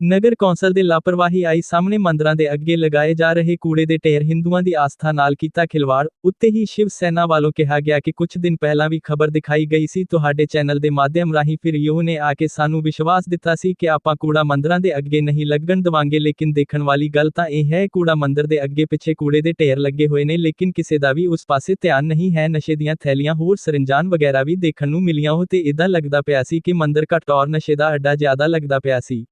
ਨਗਰ council ਦੇ ਲਾਪਰਵਾਹੀ ਆਈ ਸਾਹਮਣੇ ਮੰਦਰਾਂ ਦੇ ਅੱਗੇ ਲਗਾਏ ਜਾ ਰਹੇ ਕੂੜੇ ਦੇ ਢੇਰ ਹਿੰਦੂਆਂ ਦੀ ਆਸਥਾ ਨਾਲ ਕੀਤਾ ਖਿਲਵਾੜ, ਉੱਤੇ ਹੀ ਸ਼ਿਵ ਸੈਨਾ ਵੱਲੋਂ ਕਿਹਾ ਗਿਆ ਕਿ ਕੁਝ ਦਿਨ ਪਹਿਲਾਂ ਵੀ ਖਬਰ ਦਿਖਾਈ ਗਈ ਸੀ। ਤੁਹਾਡੇ ਚੈਨਲ ਦੇ ਮਾਧਿਅਮ ਰਾਹੀਂ ਫਿਰ ਯੂ ਨੇ ਆ ਕੇ ਸਾਨੂੰ ਵਿਸ਼ਵਾਸ ਦਿੱਤਾ ਸੀ ਕਿ ਆਪਾਂ ਕੂੜਾ ਮੰਦਰਾਂ ਦੇ ਅੱਗੇ ਨਹੀਂ ਲੱਗਣ ਦਵਾਂਗੇ, ਲੇਕਿਨ ਦੇਖਣ ਵਾਲੀ ਗੱਲ ਤਾਂ ਇਹ ਹੈ, ਕੂੜਾ ਮੰਦਰ ਦੇ ਅੱਗੇ ਪਿੱਛੇ ਕੂੜੇ ਦੇ ਢੇਰ ਲੱਗੇ ਹੋਏ ਨੇ, ਲੇਕਿਨ ਕਿਸੇ ਦਾ ਵੀ ਉਸ ਪਾਸੇ ਧਿਆਨ ਨਹੀਂ ਹੈ। ਨਸ਼ੇ ਦੀਆਂ ਥੈਲੀਆਂ, ਹੋਰ ਸਰੰਜਾਨ ਵਗੈਰਾ ਵੀ ਦੇਖਣ ਨੂੰ ਮਿਲੀਆਂ ਉਹ ਤੇ ਇਦਾਂ ਲੱਗਦਾ ਪਿਆ ਸੀ ਕਿ ਮੰਦਰ ਘੱਟ ਨਸ਼ੇ ਦਾ ਅੱਡਾ ਜ਼ਿਆਦਾ ਲੱਗਦਾ ਪਿਆ ਸੀ।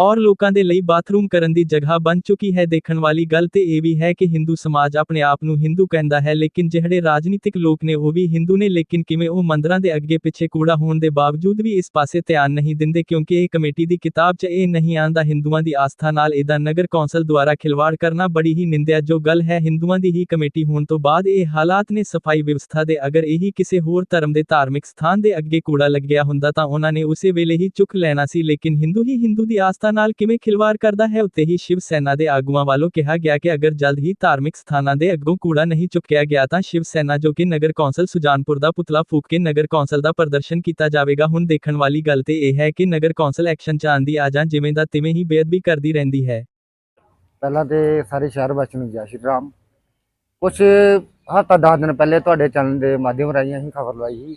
ਔਰ ਲੋਕਾਂ ਦੇ ਲਈ ਬਾਥਰੂਮ ਕਰਨ ਦੀ ਜਗ੍ਹਾ ਬਣ ਚੁੱਕੀ ਹੈ। ਦੇਖਣ ਵਾਲੀ ਗੱਲ ਤੇ ਇਹ ਵੀ ਹੈ ਕਿ ਹਿੰਦੂ ਸਮਾਜ ਆਪਣੇ ਆਪ ਨੂੰ ਹਿੰਦੂ ਕਹਿੰਦਾ ਹੈ, ਲੇਕਿਨ ਜਿਹੜੇ ਰਾਜਨੀਤਿਕ ਲੋਕ ਨੇ ਉਹ ਵੀ ਹਿੰਦੂ ਨੇ, ਲੇਕਿਨ ਕਿਵੇਂ ਉਹ ਮੰਦਰਾਂ ਦੇ ਅੱਗੇ ਪਿੱਛੇ ਕੂੜਾ ਹੋਣ ਦੇ ਬਾਵਜੂਦ ਵੀ ਇਸ ਪਾਸੇ ਧਿਆਨ ਨਹੀਂ ਦਿੰਦੇ, ਕਿਉਂਕਿ ਇਹ ਕਮੇਟੀ ਦੀ ਕਿਤਾਬ 'ਚ ਇਹ ਨਹੀਂ ਆਂਦਾ, ਹਿੰਦੂਆਂ ਦੀ ਆਸਥਾ ਨਾਲ ਇਹਦਾ ਨਗਰ ਕੌਂਸਲ ਦੁਆਰਾ ਖਿਲਵਾੜ ਕਰਨਾ ਬੜੀ ਹੀ ਨਿੰਦਿਆ ਜੋ ਗੱਲ ਹੈ। ਹਿੰਦੂਆਂ ਦੀ ਹੀ ਕਮੇਟੀ ਹੋਣ ਤੋਂ ਬਾਅਦ ਇਹ ਹਾਲਾਤ ਨੇ ਸਫ਼ਾਈ ਵਿਵਸਥਾ ਦੇ ਅਗਰ ਇਹੀ ਕਿਸੇ ਹੋਰ ਧਰਮ ਦੇ ਧਾਰਮਿਕ ਸਥਾਨ ਦੇ ਅੱਗੇ ਕੂੜਾ ਲੱਗਿਆ ਹੁੰਦਾ ਤਾਂ ਉਹਨਾਂ ਨੇ ਉਸੇ ਵੇਲੇ ਹੀ ਚੁੱਕ ਲੈਣਾ ਸੀ, ਲੇਕਿਨ ਹਿੰਦੂ ਹੀ ਹਿੰਦੂ ਦੀ ਆਸਥਾ ਨਾਲ ਕਿਵੇਂ ਖਿਲਵਾੜ ਕਰਦਾ ਹੈ, ਉੱਤੇ ਹੀ ਸ਼ਿਵ ਸੈਨਾ ਦੇ ਆਗੂਆਂ ਵੱਲੋਂ ਕਿਹਾ ਗਿਆ ਕਿ ਅਗਰ ਜਲਦ ਹੀ ਧਾਰਮਿਕ ਸਥਾਨਾਂ ਦੇ ਅੱਗੋਂ ਕੂੜਾ ਨਹੀਂ ਚੁੱਕਿਆ ਗਿਆ ਤਾਂ ਸ਼ਿਵ ਸੈਨਾ ਜੋ ਕਿ ਨਗਰ ਕੌਂਸਲ ਸੁਜਾਨਪੁਰ ਦਾ ਪੁਤਲਾ ਫੂਕ ਕੇ ਨਗਰ ਕੌਂਸਲ ਦਾ ਪ੍ਰਦਰਸ਼ਨ ਕੀਤਾ ਜਾਵੇਗਾ। ਹੁਣ ਦੇਖਣ ਵਾਲੀ ਗੱਲ ਤੇ ਇਹ ਹੈ ਕਿ ਨਗਰ ਕੌਂਸਲ ਐਕਸ਼ਨ ਚ ਆਂਦੀ ਆ ਜਾਂ ਜਿਵੇਂ ਦਾ ਤਿਵੇਂ ਹੀ ਬੇਅਦਬੀ ਕਰਦੀ ਰਹਿੰਦੀ ਹੈ। ਪਹਿਲਾਂ ਤੇ ਸਾਰੇ ਸ਼ਹਿਰ ਵਾਸੀਆਂ ਨੂੰ ਜੈ ਸ਼੍ਰੀ ਰਾਮ। ਕੁਛ ਹਫ਼ਤਾ ਦਸ ਦਿਨ ਪਹਿਲੇ ਤੁਹਾਡੇ ਚੈਨਲ ਦੇ ਮਾਧਿਅਮ ਰਾਹੀਂ ਅਸੀਂ ਖਬਰ ਲਵਾਈ ਸੀ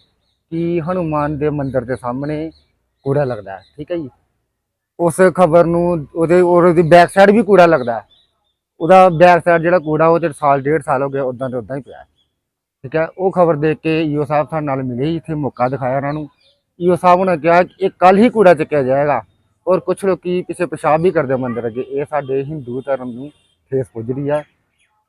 ਕਿ ਹਨੂਮਾਨ ਦੇ ਮੰਦਿਰ ਦੇ ਸਾਹਮਣੇ ਕੂੜਾ ਲੱਗਦਾ ਹੈ, ਠੀਕ ਹੈ ਜੀ? ਉਸ ਖਬਰ ਨੂੰ ਉਹਦੇ ਔਰ ਉਹਦੀ ਬੈਕ ਸਾਈਡ ਵੀ ਕੂੜਾ ਲੱਗਦਾ ਹੈ। ਉਹਦਾ ਬੈਕ ਸਾਈਡ ਜਿਹੜਾ ਕੂੜਾ ਉਹ ਤੇ ਸਾਲ ਡੇਢ ਸਾਲ ਹੋ ਗਿਆ ਉਦਾਂ ਤੇ ਉਦਾਂ ਹੀ ਪਿਆ ਠੀਕ ਹੈ ਉਹ ਖਬਰ ਦੇਖ ਕੇ ਈਓ ਸਾਹਿਬ ਸਾਡੇ ਨਾਲ ਮਿਲੇ ਸੀ, ਇੱਥੇ ਮੌਕਾ ਦਿਖਾਇਆ ਉਹਨਾਂ ਨੂੰ। ਈਓ ਸਾਹਿਬ ਨੇ ਕਿਹਾ ਕਿ ਇਹ ਕੱਲ ਹੀ ਕੂੜਾ ਚੱਕਿਆ ਜਾਏਗਾ। ਔਰ ਕੁਝ ਲੋਕੀ ਪਿੱਛੇ ਪਿਸ਼ਾਬ ਵੀ ਕਰਦੇ ਮੰਦਰ ਅੱਗੇ ਇਹ ਸਾਡੇ ਹਿੰਦੂ ਧਰਮ ਨੂੰ ਠੇਸ ਪੁੱਜਦੀ ਹੈ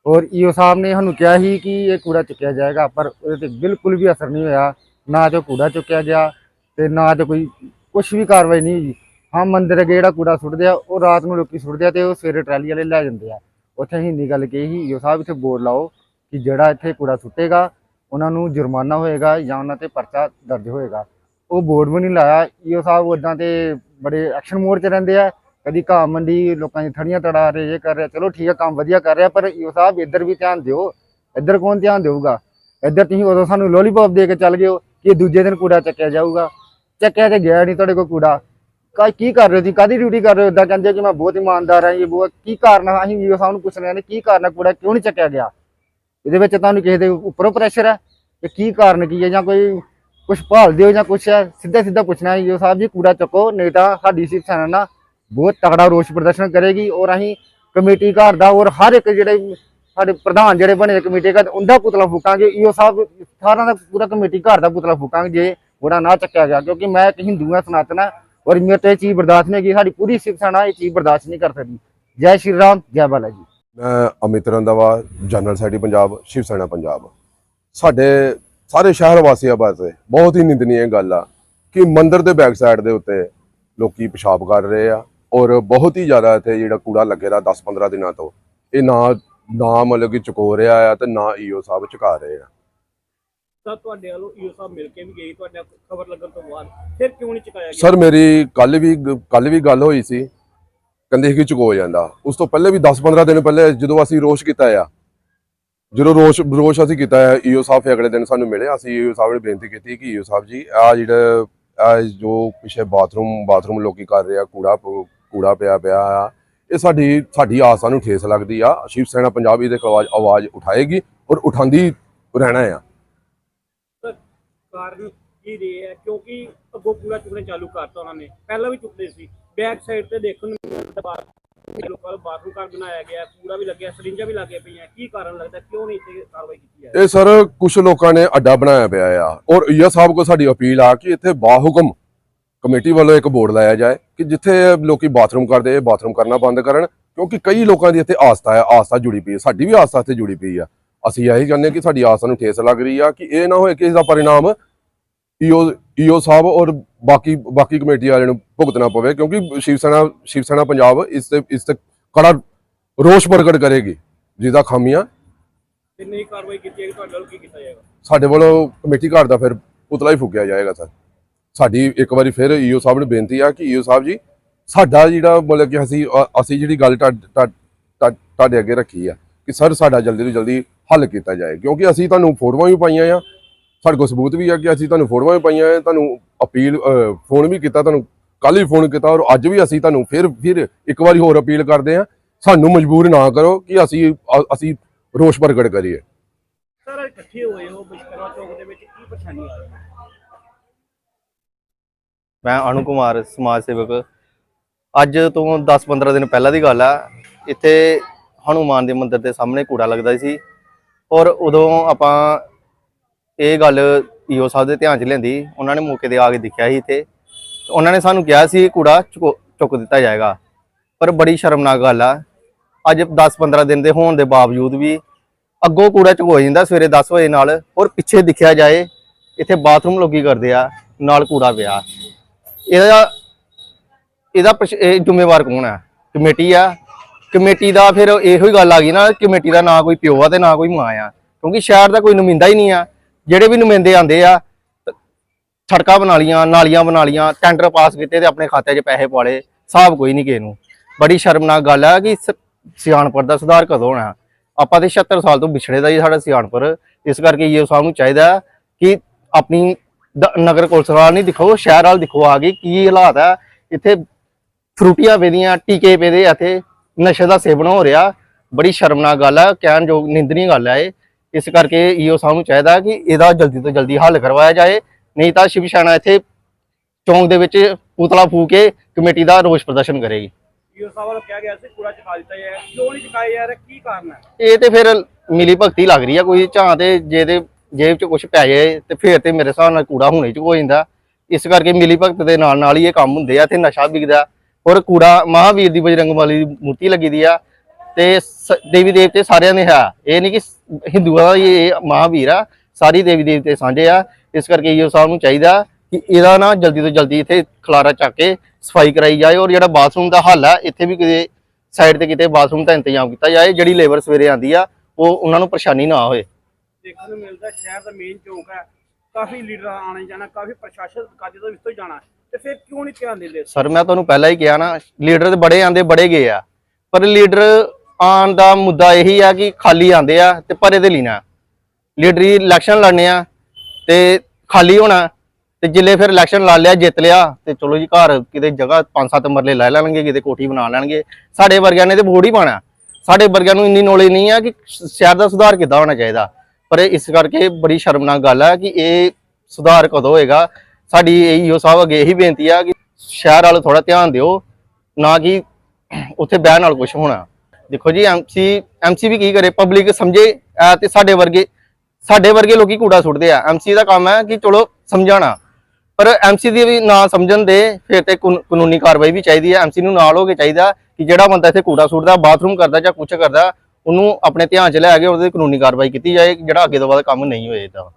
ਔਰ ਈਓ ਸਾਹਿਬ ਨੇ ਸਾਨੂੰ ਕਿਹਾ ਸੀ ਕਿ ਇਹ ਕੂੜਾ ਚੁੱਕਿਆ ਜਾਏਗਾ ਪਰ ਉਹਦੇ ਤੇ ਬਿਲਕੁਲ ਵੀ ਅਸਰ ਨਹੀਂ ਹੋਇਆ। ਨਾ ਤੇ ਉਹ ਕੂੜਾ ਚੁੱਕਿਆ ਗਿਆ ਤੇ ਨਾ ਤੇ ਕੋਈ ਕੁਝ ਵੀ ਕਾਰਵਾਈ ਨਹੀਂ ਹੋਈ। ਹਾਂ, ਮੰਦਿਰ ਅੱਗੇ ਜਿਹੜਾ ਕੂੜਾ ਸੁੱਟਦੇ ਆ, ਉਹ ਰਾਤ ਨੂੰ ਲੋਕੀ ਸੁੱਟਦੇ ਆ ਤੇ ਉਹ ਸਵੇਰੇ ਟਰਾਲੀ ਵਾਲੇ ਲੈ ਜਾਂਦੇ ਆ। ਉੱਥੇ ਹਿੰਦੀ ਗੱਲ ਕਹੀ ਸੀ, ਈਓ ਸਾਹਿਬ, ਇੱਥੇ ਬੋਰਡ ਲਾਓ ਕਿ ਜਿਹੜਾ ਇੱਥੇ ਕੂੜਾ ਸੁੱਟੇਗਾ, ਉਹਨਾਂ ਨੂੰ ਜੁਰਮਾਨਾ ਹੋਏਗਾ ਜਾਂ ਉਹਨਾਂ ਤੇ ਪਰਚਾ ਦਰਜ ਹੋਏਗਾ। ਉਹ ਬੋਰਡ ਵੀ ਨਹੀਂ ਲਾਇਆ। ਈਓ ਸਾਹਿਬ ਉਦਾਂ ਤੇ ਬੜੇ ਐਕਸ਼ਨ ਮੋਡ 'ਚ ਰਹਿੰਦੇ ਆ। ਕਦੀ ਘਾਹ ਮੰਡੀ ਲੋਕਾਂ ਦੀ ਥੜੀਆਂ ਤੜਾ ਰਹੇ, ਇਹ ਕਰ ਰਿਹਾ, ਚਲੋ ਠੀਕ ਹੈ ਕੰਮ ਵਧੀਆ ਕਰ ਰਿਹਾ, ਪਰ ਈਓ ਸਾਹਿਬ, ਇੱਧਰ ਵੀ ਧਿਆਨ ਦਿਓ। ਇੱਧਰ ਕੌਣ ਧਿਆਨ ਦੇਊਗਾ? ਇੱਧਰ ਤੁਸੀਂ ਉਦੋਂ ਸਾਨੂੰ ਲੋਲੀਪੌਪ ਦੇ ਕੇ ਚੱਲ ਗਏ ਹੋ ਕਿ ਦੂਜੇ ਦਿਨ ਕੂੜਾ ਚੱਕਿਆ ਜਾਊਗਾ। ਚੱਕਿਆ ਤੇ ਗਿਆ ਨਹੀਂ ਤੁਹਾਡੇ ਕੋਲ ਕੂੜਾ। ਕਾ ਕੀ ਕਰ ਰਹੇ ਹੋ ਤੁਸੀਂ? ਕਾਦੀ ਡਿਊਟੀ ਕਰ ਰਹੇ ਹੋ? ਇਦਾਂ ਕਹਿੰਦੇ ਕਿ ਮੈਂ ਬਹੁਤ ਇਮਾਨਦਾਰ ਹਾਂ ਇਹ ਬਹੁਤ ਕੀ ਕਾਰਨ ਆ? ਅਸੀਂ ਈਓ ਸਾਹਿਬ ਨੂੰ ਪੁੱਛ ਰਹੇ ਨੇ, ਕੀ ਕਾਰਨ ਆ ਕੂੜਾ? ਕਿਉਂ ਨਹੀਂ ਚੱਕਿਆ ਗਿਆ? ਇਹਦੇ ਵਿੱਚ ਤੁਹਾਨੂੰ ਕਿਸੇ ਦੇ ਉੱਪਰੋਂ ਪ੍ਰੈਸ਼ਰ ਹੈ ਕਿ ਕੀ ਕਾਰਨ ਕੀ ਹੈ ਜਾਂ ਕੋਈ ਕੁਝ ਭਾਲਦੇ ਹੋ ਜਾਂ ਕੁਛ ਹੈ ਸਿੱਧਾ ਸਿੱਧਾ ਪੁੱਛਣਾ ਹੈ ਈਓ ਸਾਹਿਬ ਜੀ, ਕੂੜਾ ਚੱਕੋ, ਨਹੀਂ ਤਾਂ ਸਾਡੀ ਸਿੱਖ ਸੈਨਾ ਨਾ ਬਹੁਤ ਤਕੜਾ ਰੋਸ ਪ੍ਰਦਰਸ਼ਨ ਕਰੇਗੀ ਔਰ ਅਸੀਂ ਕਮੇਟੀ ਘਰ ਦਾ ਔਰ ਹਰ ਇੱਕ ਜਿਹੜੇ ਸਾਡੇ ਪ੍ਰਧਾਨ ਜਿਹੜੇ ਬਣੇ ਕਮੇਟੀ ਘਰ, ਉਹਦਾ ਪੁਤਲਾ ਫੂਕਾਂਗੇ। ਈਓ ਸਾਹਿਬ, ਸਾਰਿਆਂ ਦਾ ਪੂਰਾ ਕਮੇਟੀ ਘਰ ਦਾ ਪੁਤਲਾ ਫੂਕਾਂਗੇ ਜੇ ਕੂੜਾ ਨਾ ਚੱਕਿਆ ਗਿਆ, ਕਿਉਂਕਿ ਮੈਂ ਇੱਕ ਹਿੰਦੂ ਹਾਂ, ਸਨਾਤਨ ਹਾਂ। ਔਰ ਮੇਰੇ ਤੇ ਇਹ ਚੀਜ਼ ਬਰਦਾਸ਼ਤ ਨਹੀਂ ਹੈਗੀ, ਸਾਡੀ ਪੂਰੀ ਸਿੱਖ ਸੈਨਾ ਇਹ ਚੀਜ਼ ਬਰਦਾਸ਼ਤ ਨਹੀਂ ਕਰ ਸਕਦੀ। ਜੈ ਸ਼੍ਰੀ ਰਾਮ, ਜੈ ਬਾਲਾ ਜੀ ਮੈਂ ਅਮਿਤ ਰੰਦਾਵਾ ਜਨਰਲ ਸਾਡੀ ਪੰਜਾਬ, ਸ਼ਿਵ ਸੈਨਾ ਪੰਜਾਬ। ਸਾਡੇ ਸਾਰੇ ਸ਼ਹਿਰ ਵਾਸੀਆਂ ਵਾਸਤੇ ਬਹੁਤ ਹੀ ਨਿੰਦਨੀय ਗੱਲ ਆ ਕਿ ਮੰਦਰ ਦੇ ਬੈਕ ਸਾਈਡ ਦੇ ਉੱਤੇ ਲੋਕੀ ਪਿਸ਼ਾਬ ਕਰ ਰਹੇ ਆ ਔਰ ਬਹੁਤ ਹੀ ਜ਼ਿਆਦਾ ਇੱਥੇ ਜਿਹੜਾ ਕੂੜਾ ਲੱਗੇ ਦਾ 10-15 ਦਿਨਾਂ ਤੋਂ, ਇਹ ਨਾ ਨਾ ਮਤਲਬ ਕਿ ਚੁਕੋ ਰਿਹਾ ਆ ਤੇ ਨਾ ਈਓ ਸਾਹਿਬ ਚੁਕਾ ਰਹੇ ਆ। ਤਾਂ ਤੁਹਾਡੇ ਵੱਲੋਂ ਈਓ ਸਾਹਿਬ ਮਿਲ ਕੇ ਵੀ ਗਏ ਤੁਹਾਡੇ ਖਬਰ ਲੱਗਣ ਤੋਂ ਬਾਅਦ। ਫਿਰ ਕਿਉਂ ਨਹੀਂ ਚੁਕਾਇਆ ਗਿਆ? ਸਰ, ਮੇਰੀ ਕੱਲ ਵੀ ਕੱਲ ਵੀ ਗੱਲ ਹੋਈ ਸੀ, ਕਹਿੰਦੇ ਕਿ ਚੁਕੋ ਜਾਂਦਾ। ਉਸ ਤੋਂ ਪਹਿਲੇ ਵੀ 10-15 ਦਿਨ ਪਹਿਲੇ ਜਦੋਂ ਅਸੀਂ ਰੋਸ਼ ਕੀਤਾ ਆ, ਜਦੋਂ ਰੋਸ਼ ਰੋਸ਼ ਅਸੀਂ ਕੀਤਾ ਹੈ ਈਓ ਸਾਹਿਬ ਅਗਲੇ ਦਿਨ ਸਾਨੂੰ ਮਿਲੇ ਅਸੀਂ ਈਓ ਸਾਹਿਬ ਨੇ ਬੇਨਤੀ ਕੀਤੀ ਕਿ ਈਓ ਸਾਹਿਬ ਜੀ ਆ ਜਿਹੜਾ ਆ ਜੋ ਪਿਛੇ ਬਾਥਰੂਮ ਬਾਥਰੂਮ ਲੋਕੀ ਕਰ ਰਹੇ ਆ, ਕੂੜਾ ਕੂੜਾ ਪਿਆ ਪਿਆ ਆ, ਇਹ ਸਾਡੀ ਸਾਡੀ ਆਸਾਂ ਨੂੰ ਠੇਸ ਲੱਗਦੀ ਆ। ਸ਼ਿਵ ਸੈਨਾ ਪੰਜਾਬੀ ਇਹਦੇ ਆਵਾਜ਼ ਉਠਾਏਗੀ ਔਰ ਉਠਾਉਂਦੀ ਰਹਿਣਾ ਆ। ਕਾਰਨ ਕੀ ਰਹੇ ਹੈ? ਕਿਉਂਕਿ ਅੱਗੋਂ ਪੂਰਾ ਚੁੱਕਣੇ ਚਾਲੂ ਕਰਤਾ ਉਹਨਾਂ ਨੇ। ਪਹਿਲਾਂ ਵੀ ਚੁੱਕਦੇ ਸੀ। ਬੈਕ ਸਾਈਡ ਤੇ ਦੇਖਣ ਨੂੰ ਮਿਲਦਾ ਬਾਹਰ ਲੋਕਾਂ ਨੂੰ ਬਾਥਰੂਮ ਘਰ ਬਣਾਇਆ ਗਿਆ ਕੂੜਾ ਵੀ ਲੱਗਿਆ, ਸਰਿੰਜਾਂ ਵੀ ਲੱਗੀਆਂ ਪਈਆਂ। ਕੀ ਕਾਰਨ ਲੱਗਦਾ? ਕਿਉਂ ਨਹੀਂ ਇੱਥੇ ਕਾਰਵਾਈ ਕੀਤੀ ਹੈ ਇਹ ਸਰ ਕੁਝ ਲੋਕਾਂ ਨੇ ਅੱਡਾ ਬਣਾਇਆ ਪਿਆ ਆ। ਔਰ ਈਓ ਸਾਹਿਬ ਕੋ ਸਾਡੀ ਅਪੀਲ ਆ ਕਿ ਇੱਥੇ ਬਾਹੁਕਮ ਕਮੇਟੀ ਵੱਲੋਂ ਇੱਕ ਬੋਰਡ ਲਾਇਆ ਜਾਏ ਕਿ ਜਿੱਥੇ ਲੋਕੀ ਬਾਥਰੂਮ ਕਰਦੇ ਇਹ ਬਾਥਰੂਮ ਕਰਨਾ ਬੰਦ ਕਰਨ। ਕਿਉਂਕਿ ਕਈ ਲੋਕਾਂ ਦੀ ਇੱਥੇ ਆਸਥਾ ਹੈ ਆਸਥਾ ਜੁੜੀ ਪਈ ਹੈ ਸਾਡੀ ਵੀ ਆਸਥਾ ਇੱਥੇ ਜੁੜੀ ਪਈ ਆ। ਅਸੀਂ ਇਹੀ ਚਾਹੁੰਦੇ ਕਿ ਸਾਡੀ ਆਸਥਾ ਨੂੰ ਠੇਸ ਲੱਗ ਰਹੀ ਆ ਕਿ ਇਹ ਨਾ ਹੋਏ ਕਿ ਇਸ ਦਾ ਪਰਿਣਾਮ ਈਓ ਈਓ ਸਾਹਿਬ ਔਰ ਬਾਕੀ ਬਾਕੀ ਕਮੇਟੀ ਵਾਲਿਆਂ ਨੂੰ ਭੁਗਤਣਾ ਪਵੇ ਕਿਉਂਕਿ ਸ਼ਿਵ ਸੈਨਾ ਸ਼ਿਵ ਸੈਨਾ ਪੰਜਾਬ ਇਸ ਤੇ ਇਸ ਤੇ ਕੜਾ ਰੋਸ਼ ਪ੍ਰਗਟ ਕਰੇਗੀ ਜਿਹਦਾ ਖਾਮੀਆਂ ਤੇ ਨਹੀਂ ਕਾਰਵਾਈ ਕੀਤੀ ਹੈ ਤੁਹਾਡੇ ਵੱਲੋਂ ਕੀ ਕੀਤਾ ਜਾਏਗਾ? ਸਾਡੇ ਵੱਲੋਂ ਕਮੇਟੀ ਘਰ ਦਾ ਫਿਰ ਪੁਤਲਾ ਹੀ ਫੂਕਿਆ ਜਾਏਗਾ ਸਰ। ਸਾਡੀ ਇੱਕ ਵਾਰੀ ਫਿਰ ਈਓ ਸਾਹਿਬ ਨੂੰ ਬੇਨਤੀ ਆ ਕਿ ਈਓ ਸਾਹਿਬ ਜੀ ਸਾਡਾ ਜਿਹੜਾ ਮਤਲਬ ਕਿ ਅਸੀਂ ਅਸੀਂ ਜਿਹੜੀ ਗੱਲ ਤੁਹਾ- ਤੁਹਾ- ਤੁਹਾ- ਤੁਹਾਡੇ ਅੱਗੇ ਰੱਖੀ ਆ ਕਿ ਸਰ ਸਾਡਾ ਜਲਦੀ ਤੋਂ ਜਲਦੀ ਹੱਲ ਕੀਤਾ ਜਾਏ ਕਿਉਂਕਿ ਅਸੀਂ ਤੁਹਾਨੂੰ ਫੋਟੋਆਂ ਵੀ ਪਾਈਆਂ ਆ ਸਾਡੇ ਕੋਲ ਸਬੂਤ ਵੀ ਆ ਕਿ ਅਸੀਂ ਤੁਹਾਨੂੰ ਫੋਟੋਆਂ ਵੀ ਪਾਈਆਂ ਆ ਤੁਹਾਨੂੰ ਅਪੀਲ ਫੋਨ ਵੀ ਕੀਤਾ ਤੁਹਾਨੂੰ ਕੱਲ ਹੀ ਫੋਨ ਕੀਤਾ ਔਰ ਅੱਜ ਵੀ ਅਸੀਂ ਤੁਹਾਨੂੰ ਫਿਰ ਫਿਰ ਇੱਕ ਵਾਰੀ ਹੋਰ ਅਪੀਲ ਕਰਦੇ ਹਾਂ ਸਾਨੂੰ ਮਜਬੂਰ ਨਾ ਕਰੋ ਕਿ ਅਸੀਂ ਅਸੀਂ ਰੋਸ ਪ੍ਰਗਟ ਕਰੀਏ। ਸਰ ਇਕੱਠੇ ਹੋਏ ਹੋ ਵਿਸ਼ਕਰਮਾ ਚੌਕ ਦੇ ਵਿੱਚ ਕੀ ਪਰੇਸ਼ਾਨੀ ਆ ਰਹੀ ਹੈ ਮੈਂ ਅਨੂ ਕੁਮਾਰ ਸਮਾਜ ਸੇਵਕ। ਅੱਜ ਤੋਂ 10-15 ਦਿਨ ਪਹਿਲਾਂ ਦੀ ਗੱਲ ਆ ਇੱਥੇ ਹਨੂਮਾਨ ਦੇ ਮੰਦਿਰ ਦੇ ਸਾਹਮਣੇ ਕੂੜਾ ਲੱਗਦਾ ਸੀ। ਔਰ ਉਦੋਂ ਆਪਾਂ ਇਹ ਗੱਲ ਈਓ ਸਾਹਿਬ ਦੇ ਧਿਆਨ 'ਚ ਲੈਂਦੀ ਉਹਨਾਂ ਨੇ ਮੌਕੇ ਤੇ ਆ ਕੇ ਦੇਖਿਆ ਸੀ ਇੱਥੇ। ਤੇ ਉਹਨਾਂ ਨੇ ਸਾਨੂੰ ਕਿਹਾ ਸੀ ਕੂੜਾ ਚੁਕੋ- ਚੁੱਕ ਦਿੱਤਾ ਜਾਏਗਾ। ਪਰ ਬੜੀ ਸ਼ਰਮਨਾਕ ਗੱਲ ਆ। ਅੱਜ 10-15 ਦਿਨ ਦੇ ਹੋਣ ਦੇ ਬਾਵਜੂਦ ਵੀ ਅੱਗੋਂ ਕੂੜਾ ਚੁਕੋ ਜਾਂਦਾ ਸਵੇਰੇ 10 ਵਜੇ ਨਾਲ ਔਰ ਪਿੱਛੇ ਦਿਖਿਆ ਜਾਏ, ਇੱਥੇ ਬਾਥਰੂਮ ਲੋਕੀ ਕਰਦੇ ਆ, ਨਾਲ ਕੂੜਾ ਪਿਆ। ਇਹਦਾ ਇਹਦਾ ਪ੍ਰਸ਼- ਇਹ ਜ਼ਿੰਮੇਵਾਰ ਕੌਣ ਹੈ ਕਮੇਟੀ ਆ ਕਮੇਟੀ ਦਾ ਫਿਰ ਇਹੋ ਹੀ ਗੱਲ ਆ ਗਈ ਨਾ, ਕਮੇਟੀ ਦਾ ਨਾ ਕੋਈ ਪਿਓ ਆ ਤੇ ਨਾ ਕੋਈ ਮਾਂ ਆ। ਕਿਉਂਕਿ ਸ਼ਹਿਰ ਦਾ ਕੋਈ ਨੁਮਾਇੰਦਾ ਹੀ ਨਹੀਂ ਆ। ਜਿਹੜੇ ਵੀ ਨੁਮਾਇੰਦੇ ਆਂਦੇ ਆ, ਸੜਕਾਂ ਬਣਾ ਲੀਆਂ ਨਾਲੀਆਂ ਬਣਾ ਲੀਆਂ ਟੈਂਡਰ ਪਾਸ ਕੀਤੇ ਤੇ ਆਪਣੇ ਖਾਤੇ 'ਚ ਪੈਸੇ ਪਾਲੇ ਹਿਸਾਬ ਕੋਈ ਨਹੀਂ ਕਿਸੇ ਨੂੰ। ਬੜੀ ਸ਼ਰਮਨਾਕ ਗੱਲ ਆ ਕਿ ਸਿਆਣਪੁਰ ਦਾ ਸੁਧਾਰ ਕਦੋਂ ਹੋਣਾ। ਆਪਾਂ ਤੇ 76 ਸਾਲ ਤੋਂ ਵਿਛੜੇ ਦਾ ਹੀ ਸਾਡਾ ਸਿਆਣਪੁਰ। ਇਸ ਕਰਕੇ ਇਹ ਸਾਨੂੰ ਚਾਹੀਦਾ ਕਿ ਆਪਣੀ ਨਗਰ ਕੌਂਸਲ ਵਾਲ ਨਹੀਂ ਦਿਖੋ ਸ਼ਹਿਰ ਵਾਲ ਦਿਖੋ ਆ ਕੇ ਕੀ ਹਾਲਾਤ ਆ। ਇੱਥੇ ਫਰੂਟੀਆਂ ਵੇਦੀਆਂ ਟੀਕੇ ਪੇਦੇ ਇੱਥੇ। ਨਸ਼ੇ ਦਾ ਸੇਵਨ ਹੋ ਰਿਹਾ ਬੜੀ ਸ਼ਰਮਨਾਕ ਗੱਲ ਆ ਕਹਿਣ ਯੋਗ ਨਿੰਦਣੀ ਗੱਲ ਆ ਇਹ। ਇਸ ਕਰਕੇ ਈਓ ਸਾਨੂੰ ਚਾਹੀਦਾ ਕਿ ਇਹਦਾ ਜਲਦੀ ਤੋਂ ਜਲਦੀ ਹੱਲ ਕਰਵਾਇਆ ਜਾਏ ਨਹੀਂ ਤਾਂ ਸ਼ਿਵ ਸੈਨਾ ਇੱਥੇ ਚੌਂਕ ਦੇ ਵਿੱਚ ਪੁਤਲਾ ਫੂਕ ਕੇ ਕਮੇਟੀ ਦਾ ਰੋਸ ਪ੍ਰਦਰਸ਼ਨ ਕਰੇਗੀ। ਈਓ ਸਾਹਿਬ ਵੱਲੋਂ ਕਿਹਾ ਗਿਆ ਸੀ ਕੂੜਾ ਚੁਕਾ ਦਿੱਤਾ ਜਾਏ ਕਿਉਂ ਨਹੀਂ ਚੁਕਾਇਆ ਜਾ ਰਿਹਾ? ਕੀ ਕਾਰਨ ਹੈ? ਇਹ ਤੇ ਫਿਰ ਮਿਲੀ ਭਗਤੀ ਲੱਗ ਰਹੀ ਆ ਕੋਈ ਝਾਂ ਤੇ ਜੇ ਤੇ ਜੇਬ 'ਚ ਕੁਝ ਪੈ ਜਾਏ ਤੇ ਫਿਰ ਤੇ ਮੇਰੇ ਹਿਸਾਬ ਨਾਲ ਕੂੜਾ ਹੁਣੇ ਚ ਹੋ ਜਾਂਦਾ। ਇਸ ਕਰਕੇ ਮਿਲੀ ਭਗਤ ਦੇ ਨਾਲ ਨਾਲ ਹੀ ਇਹ ਕੰਮ ਹੁੰਦੇ ਆ ਤੇ ਨਸ਼ਾ ਵਿਕਦਾ। ਔਰ ਕੂੜਾ ਮਹਾਵੀਰ ਦੀ ਬਜਰੰਗ ਵਾਲੀ ਦੀ ਮੂਰਤੀ ਲੱਗੀ ਦੀ ਆ ਤੇ ਸ- ਦੇਵੀ ਦੇਵਤੇ ਸਾਰਿਆਂ ਦੇ ਹੈ। ਇਹ ਨਹੀਂ ਕਿ ਹਿੰਦੂਆਂ ਦਾ ਹੀ ਇਹ ਮਹਾਵੀਰ ਆ, ਸਾਰੀ ਦੇਵੀ ਦੇਵਤੇ ਸਾਂਝੇ ਆ। ਇਸ ਕਰਕੇ ਇਹ ਸਾਹਿਬ ਨੂੰ ਚਾਹੀਦਾ ਕਿ ਇਹਦਾ ਨਾ ਜਲਦੀ ਤੋਂ ਜਲਦੀ ਇੱਥੇ ਖਲਾਰਾ ਚੱਕ ਕੇ ਸਫ਼ਾਈ ਕਰਾਈ ਜਾਏ ਔਰ ਜਿਹੜਾ ਬਾਥਰੂਮ ਦਾ ਹੱਲ ਆ, ਇੱਥੇ ਵੀ ਕਿਤੇ ਸਾਈਡ ਤੇ ਕਿਤੇ ਬਾਥਰੂਮ ਦਾ ਇੰਤਜ਼ਾਮ ਕੀਤਾ ਜਾਏ, ਜਿਹੜੀ ਲੇਬਰ ਸਵੇਰੇ ਆਂਦੀ ਆ, ਉਹ ਉਹਨਾਂ ਨੂੰ ਪਰੇਸ਼ਾਨੀ ਨਾ ਹੋਏ। ਦੇਖਣ ਨੂੰ ਮਿਲਦਾ ਸ਼ਹਿਰ ਦਾ ਮੇਨ ਚੌਂਕ ਹੈ। ਕਾਫੀ ਲੀਡਰ ਆਣੇ ਜਾਣਾ, ਕਾਫੀ ਪ੍ਰਸ਼ਾਸਨ ਕਾਜੇ ਤੋਂ ਵਿਸਤੋਂ ਜਾਣਾ ਤੇ ਫਿਰ ਕਿਉਂ ਨਹੀਂ ਧਿਆਨ ਦਿੰਦੇ ਸਰ, ਮੈਂ ਤੁਹਾਨੂੰ ਪਹਿਲਾਂ ਹੀ ਕਿਹਾ ਨਾ, ਲੀਡਰ ਤੇ ਬੜੇ ਆਂਦੇ, ਬੜੇ ਗਏ ਆ। ਪਰ ਲੀਡਰ ਆਉਣ ਦਾ ਮੁੱਦਾ ਇਹੀ ਆ ਕਿ ਖਾਲੀ ਆਂਦੇ ਆ ਤੇ ਭਰੇ ਦੇ ਲੈਣਾ ਲੀਡਰੀ ਇਲੈਕਸ਼ਨ ਲੜਨੇ ਆ ਤੇ ਖਾਲੀ ਹੋਣਾ। ਤੇ ਜਿੱਲੇ ਫਿਰ ਇਲੈਕਸ਼ਨ ਲੜ ਲਿਆ, ਜਿੱਤ ਲਿਆ, ਤੇ ਚਲੋ ਜੀ, ਘਰ ਕਿਤੇ ਜਗ੍ਹਾ ਪੰਜ ਸੱਤ ਮਰਲੇ ਲੈ ਲੈਣਗੇ, ਕਿਤੇ ਕੋਠੀ ਬਣਾ ਲੈਣਗੇ। ਸਾਡੇ ਵਰਗਿਆਂ ਨੇ ਤੇ ਵੋਟ ਹੀ ਪਾਣਾ ਸਾਡੇ ਵਰਗਿਆਂ ਨੂੰ ਇੰਨੀ ਨੌਲੇਜ ਨਹੀਂ ਆ ਕਿ ਸ਼ਹਿਰ ਦਾ ਸੁਧਾਰ ਕਿੱਦਾਂ ਹੋਣਾ ਚਾਹੀਦਾ। ਪਰ ਇਸ ਕਰਕੇ ਬੜੀ ਸ਼ਰਮਨਾਕ ਗੱਲ ਆ ਕਿ ਇਹ ਸੁਧਾਰ ਕਦੋਂ ਹੋਏਗਾ ਸਾਡੀ ਇਹੋ ਸਾਹਿਬ ਅੱਗੇ ਇਹੀ ਬੇਨਤੀ ਆ ਕਿ ਸ਼ਹਿਰ ਵਾਲ ਥੋੜਾ ਧਿਆਨ ਦਿਓ, ਨਾ ਕਿ ਉੱਥੇ ਬਹਿਣ ਨਾਲ ਕੁਝ ਹੋਣਾ। ਦੇਖੋ ਜੀ ਐਮਸੀ ਐਮਸੀ ਵੀ ਕੀ ਕਰੇ? ਪਬਲਿਕ ਸਮਝੇ ਤੇ ਸਾਡੇ ਵਰਗੇ ਸਾਡੇ ਵਰਗੇ ਲੋਕੀ ਕੂੜਾ ਸੁੱਟਦੇ ਆ। ਐਮਸੀ ਦਾ ਕੰਮ ਹੈ ਕਿ ਚਲੋ ਸਮਝਾਣਾ ਪਰ ਐਮਸੀ ਦੀ ਵੀ ਨਾ ਸਮਝਣ ਦੇ, ਫਿਰ ਤੇ ਕਾਨੂੰਨੀ ਕਾਰਵਾਈ ਵੀ ਚਾਹੀਦੀ ਹੈ। ਐਮਸੀ ਨੂੰ ਨਾਲ ਹੋ ਕੇ ਚਾਹੀਦਾ ਕਿ ਜਿਹੜਾ ਬੰਦਾ ਇੱਥੇ ਕੂੜਾ ਸੁੱਟਦਾ, ਬਾਥਰੂਮ ਕਰਦਾ ਜਾਂ ਕੁਝ ਕਰਦਾ, ਉਹਨੂੰ ਆਪਣੇ ਧਿਆਨ 'ਚ ਲੈ ਕੇ ਉਹਦੇ ਕਾਨੂੰਨੀ ਕਾਰਵਾਈ ਕੀਤੀ ਜਾਏ, ਜਿਹੜਾ ਅੱਗੇ ਤੋਂ ਬਾਅਦ ਕੰਮ ਨਹੀਂ ਹੋਏ ਤਾਂ।